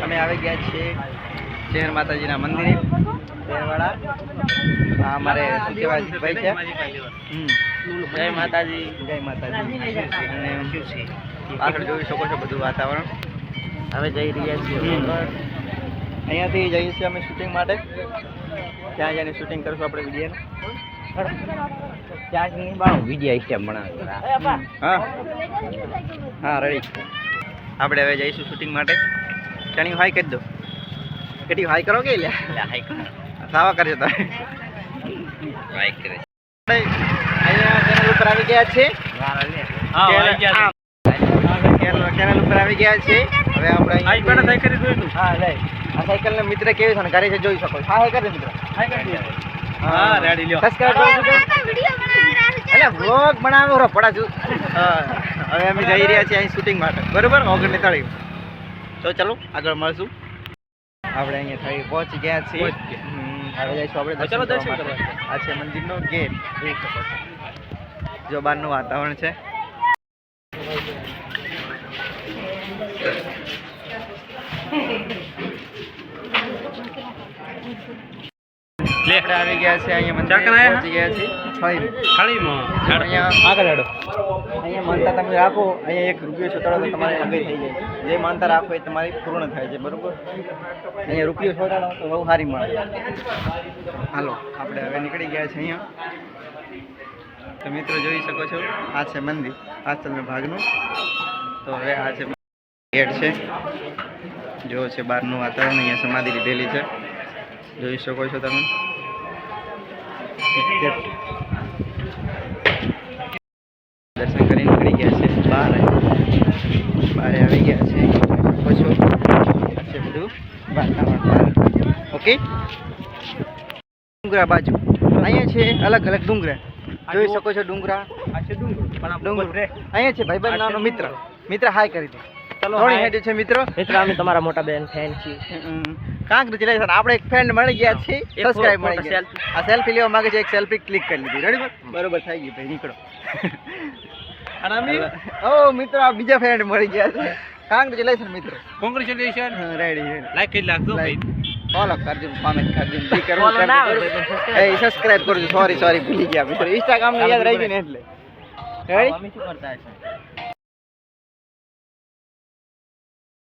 અમે આવી ગયા છીએ શહેર માતાજીના મંદિરે. શહેરવાળા આ અમારે શું કહેવાય ભાઈ છે જય માતાજી. જય માતાજી. અને આગળ જોઈ શકો છો બધું વાતાવરણ. હવે જઈ રહ્યા છીએ. અહીંયાથી જઈએ છીએ અમે શૂટિંગ માટે. ત્યાં જઈને શૂટિંગ કરશું આપણે વીડિયો ત્યાં નહીં બાળો વીડિયો બનાવે. હા. હા રેડી આપણે હવે જઈશું શૂટિંગ માટે. ચાણી હાઈ કરી દો. કેટલી હાઈ કરો કે લ્યા? સાવા કરજો તમે. હાઈ કરે. ચેનલ ઉપર આવી ગયા છે. ચેનલ ઉપર આવી ગયા છે. હવે આપણે અહીંયા- હા લે. આ સાયકલ ને મિત્ર કેવી ને છે જોઈ શકો. હા કરે મિત્ર. હા, રેડી લ્યો. સબસ્ક્રાઇબ કરો એટલે વ્લોગ બનાવ્યો રો પડા છું હા, હવે અમે જઈ રહ્યા છીએ અહીં શૂટિંગ માટે. બરોબર? ઓગણની થાળી તો ચાલો આગળ મળશું. આપણે અહીંયા થઈ પહોંચી ગયા છીએ. આવી હવે જઈશું આપણે ચાલો દર્શન કરવા આ છે મંદિરનો ગેટ. જો બહારનું વાતાવરણ છે. આપણે આવી ગયા છે અહીંયા મંદિર? પહોંચી ગયા છીએ. થાળી અહીંયા આગળ હેડો. અહીંયા માનતા તમે રાખો અહીંયા એક રૂપિયો છોતરો તો તમારી અંગે થઈ જાય. જે માનતા રાખો એ તમારી પૂર્ણ થાય છે બરોબર? અહીંયા રૂપિયો છોતરાડો તો બહુ સારી મળે હાલો આપણે હવે નીકળી ગયા છે અહીંયા. તો મિત્રો જોઈ શકો છો આ છે મંદિર પાછળના ભાગનું. તો હવે આ છે ગેટ છે. જો છે બહારનું વાતાવરણ અહીંયા સમાધિ લીધેલી છે. જોઈ શકો છો તમે. દર્શન કરી નીકળી ગયા છે બહાર બહાર આવી ગયા છે. શકો છો બધું વાતાવરણ. ઓકે ડુંગરા બાજુ. અહીંયા છે અલગ અલગ ડુંગરા. જોઈ શકો છો ડુંગરા. ડુંગર. અહીંયા છે ભાઈબંધ નાનો મિત્ર. મિત્ર હાય કરી દે. ચલો, ઘણી. હેડ છે મિત્રો. મિત્ર અમે તમારા મોટા બેન ફેન છીએ. કાંગ્રેચ્યુલેશન આપણે એક ફ્રેન્ડ મળી ગયા છે સબસ્ક્રાઇબ મળી ગયા. આ સેલ્ફી લેવા માંગે છે એક સેલ્ફી ક્લિક કરી લીધી. રેડી બરોબર થઈ ગઈ ભાઈ નીકળો. ઓ મિત્રો આ બીજા ફ્રેન્ડ મળી ગયા છે. કાંગ્રેચ્યુલેશન મિત્રો. કોંગ્રેચ્યુલેશન રેડી લાઈક કરી નાખજો ભાઈ. ફોલો કરજો કોમેન્ટ કરજો જે subscribe. એ સબસ્ક્રાઇબ કરજો. સોરી સોરી ભૂલી ગયા મિત્રો. ઇન્સ્ટાગ્રામ ને યાદ રહી ગઈ ને એટલે. રેડી અમે શું કરતા હશે?